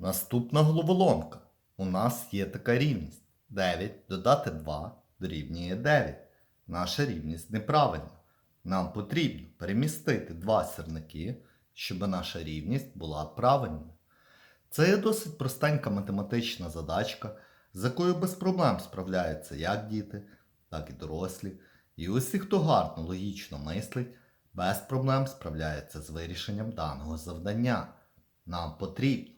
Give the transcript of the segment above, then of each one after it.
Наступна головоломка. У нас є така рівність. 9 додати 2 дорівнює 9. Наша рівність неправильна. Нам потрібно перемістити два сірники, щоб наша рівність була правильною. Це є досить простенька математична задачка, з якою без проблем справляються як діти, так і дорослі. І усі, хто гарно логічно мислить, без проблем справляється з вирішенням даного завдання. Нам потрібно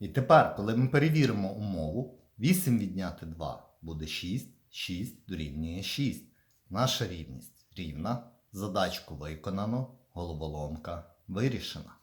І тепер, коли ми перевіримо умову, 8 відняти 2 буде 6, 6 дорівнює 6. Наша рівність рівна. Задачку виконано, головоломка вирішена.